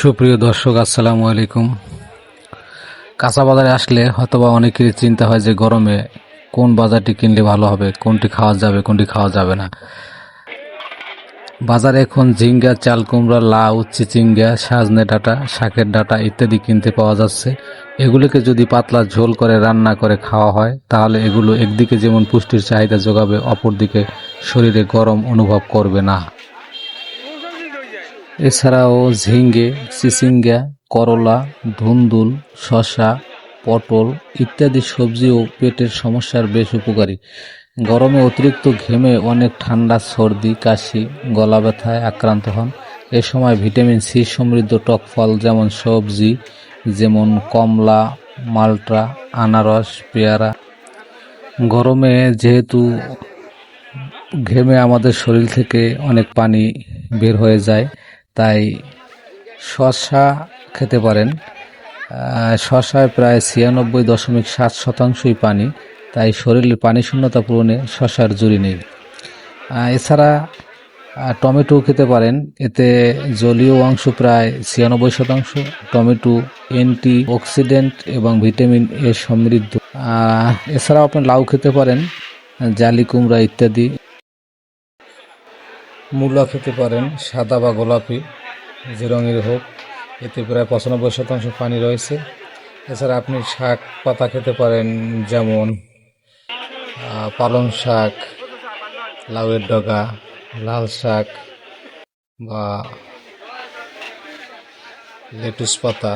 সুপ্রিয় দর্শক, আসসালামু আলাইকুম। কাঁচা বাজারে আসলে হয়তোবা অনেকেরই চিন্তা হয় যে গরমে কোন বাজারটি কিনলে ভালো হবে, কোনটি খাওয়া যাবে, কোনটি খাওয়া যাবে না। বাজারে এখন ঝিঙ্গা, চাল কুমড়া, লাউ, চিচিঙ্গা, সাজনে ডাঁটা, শাকের ডাঁটা ইত্যাদি কিনতে পাওয়া যাচ্ছে। এগুলোকে যদি পাতলা ঝোল করে রান্না করে খাওয়া হয়, তাহলে এগুলো একদিকে যেমন পুষ্টির চাহিদা যোগাবে, অপরদিকে শরীরে গরম অনুভব করবে না। এছাড়াও ঝিঙ্গে চিচিঙ্গা করলা, ধুন্দুল, শসা, পটল ইত্যাদি সবজিও পেটের সমস্যার বেশ উপকারী। গরমে অতিরিক্ত ঘেমে অনেক ঠান্ডা, সর্দি, কাশি গলা ব্যথায় আক্রান্ত হন। এ সময় ভিটামিন সি সমৃদ্ধ টক ফল যেমন সবজি, যেমন কমলা মাল্টা আনারস, পেয়ারা। গরমে যেহেতু ঘেমে আমাদের শরীর থেকে অনেক পানি বের হয়ে যায় তাই শশা খেতে পারেন। শশায় প্রায় ছিয়ানব্বই দশমিক সাত শতাংশই পানি, তাই শরীরের পানি শূন্যতা পূরণে শশার জুড়ি নেই। এছাড়া টমেটো খেতে পারেন। এতে জলীয় অংশ প্রায় ছিয়ানব্বই শতাংশ, টমেটো অ্যান্টি অক্সিডেন্ট এবং ভিটামিন এ সমৃদ্ধ। এছাড়াও আপনি লাউ খেতে পারেন, জালি, কুমড়া ইত্যাদি। মূলা খেতে পারেন, সাদা বা গোলাপি, যে রঙের হোক। এতে প্রায় পঁচানব্বই শতাংশ পানি রয়েছে। এছাড়া আপনি শাক, পাতা খেতে পারেন, যেমন পালং শাক, লাউয়ের ডগা, লাল শাক বা লেটুস পাতা।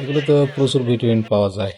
এগুলোতে প্রচুর ভিটামিন পাওয়া যায়।